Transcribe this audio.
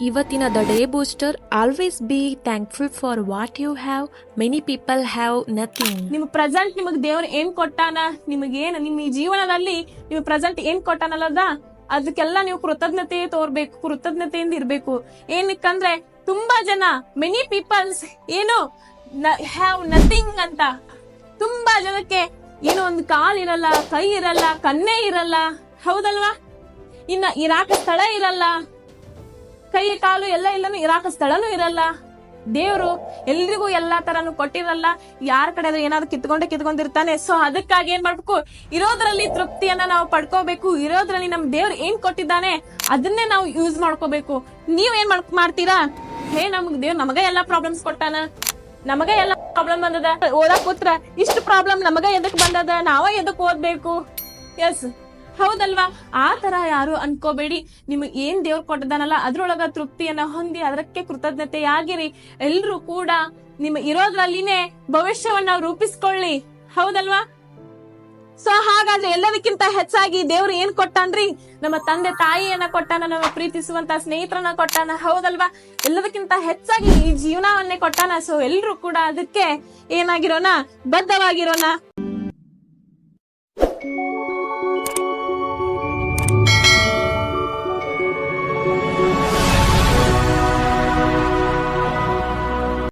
ಇವತ್ತಿನ the day booster always be thankful for what you have many people have nothing ನಿಮ್ present ನಿಮಗೆ ದೇವ್ರ ಏನ್ ಕೊಟ್ಟಾನ? ನಿಮಗೇನು ನಿಮ್ಮ ಈ ಜೀವನದಲ್ಲಿ ನಿಮ್ ಪ್ರೆಸೆಂಟ್ ಏನ್ ಕೊಟ್ಟಾನಲ್ಲದ? ಅದಕ್ಕೆಲ್ಲ ನೀವು ಕೃತಜ್ಞತೆ ತೋರ್ಬೇಕು, ಕೃತಜ್ಞತೆಯಿಂದ ಇರ್ಬೇಕು. ಏನಕ್ಕಂದ್ರೆ ತುಂಬಾ ಜನ ಮೆನಿ ಪೀಪಲ್ಸ್ ಏನು ಹ್ಯಾವ್ ನಥಿಂಗ್ ಅಂತ. ತುಂಬಾ ಜನಕ್ಕೆ ಏನೋ ಒಂದು ಕಾಲ್ ಇರಲ್ಲ, ಕೈ ಇರಲ್ಲ ಕನ್ನೆ ಇರಲ್ಲ. ಹೌದಲ್ವಾ? ಇನ್ನ ಇರಾಕ ಸ್ಥಳ ಇರಲ್ಲ. ಕೈ, ಕಾಲು ಎಲ್ಲ ಇಲ್ಲನು ಇರಾಕ ಸ್ಥಳನೂ ಇರಲ್ಲ. ದೇವರು ಎಲ್ರಿಗೂ ಎಲ್ಲಾ ತರನು ಕೊಟ್ಟಿರಲ್ಲ. ಯಾರ ಕಡೆ ಆದ್ರೂ ಏನಾದ್ರು ಕಿತ್ಕೊಂಡೆ ಕಿತ್ಕೊಂಡಿರ್ತಾನೆ. ಸೊ ಅದಕ್ಕಾಗಿ ಏನ್ ಮಾಡ್ಬೇಕು? ಇರೋದ್ರಲ್ಲಿ ತೃಪ್ತಿಯನ್ನ ನಾವು ಪಡ್ಕೋಬೇಕು. ಇರೋದ್ರಲ್ಲಿ ನಮ್ ದೇವ್ರು ಏನ್ ಕೊಟ್ಟಿದ್ದಾನೆ, ಅದನ್ನೇ ನಾವು ಯೂಸ್ ಮಾಡ್ಕೋಬೇಕು. ನೀವ್ ಏನ್ ಮಾಡ್ ಮಾಡ್ತೀರಾ? ಹೇ, ನಮ್ಗ್ ದೇವ್ರು ನಮಗ ಎಲ್ಲಾ ಪ್ರಾಬ್ಲಮ್ಸ್ ಕೊಟ್ಟಾನ. ನಮಗ ಎಲ್ಲ ಪ್ರಾಬ್ಲಮ್ ಬಂದದ. ಓದಕ್ ಕೂತ್ರ ಇಷ್ಟು ಪ್ರಾಬ್ಲಮ್ ನಮಗ ಎದಕ್ ಬಂದದ? ನಾವ ಎದಕ್ ಓದ್ಬೇಕು? ಎಸ್ ಹೌದಲ್ವಾ? ಆ ತರ ಯಾರು ಅನ್ಕೋಬೇಡಿ. ನಿಮಗೆ ಏನ್ ದೇವ್ರ ಕೊಟ್ಟದಾನಲ್ಲ ಅದ್ರೊಳಗ ತೃಪ್ತಿಯನ್ನ ಹೊಂದಿ, ಅದಕ್ಕೆ ಕೃತಜ್ಞತೆಯಾಗಿರಿ. ಎಲ್ರು ಕೂಡ ನಿಮ್ ಇರೋದ್ರಲ್ಲಿನೇ ಭವಿಷ್ಯವನ್ನ ರೂಪಿಸ್ಕೊಳ್ಳಿ. ಹೌದಲ್ವಾ? ಸೊ, ಹಾಗಾದ್ರೆ ಎಲ್ಲದಕ್ಕಿಂತ ಹೆಚ್ಚಾಗಿ ದೇವ್ರು ಏನ್ ಕೊಟ್ಟಾನ್ರಿ? ನಮ್ಮ ತಂದೆ ತಾಯಿಯನ್ನ ಕೊಟ್ಟಾನ, ನಮ್ಮ ಪ್ರೀತಿಸುವಂತ ಸ್ನೇಹಿತರನ್ನ ಕೊಟ್ಟಾನ, ಹೌದಲ್ವಾ? ಎಲ್ಲದಕ್ಕಿಂತ ಹೆಚ್ಚಾಗಿ ಈ ಜೀವನವನ್ನೇ ಕೊಟ್ಟಾನ. ಸೊ, ಎಲ್ರು ಕೂಡ ಅದಕ್ಕೆ ಏನಾಗಿರೋಣ ಬದ್ಧವಾಗಿರೋಣ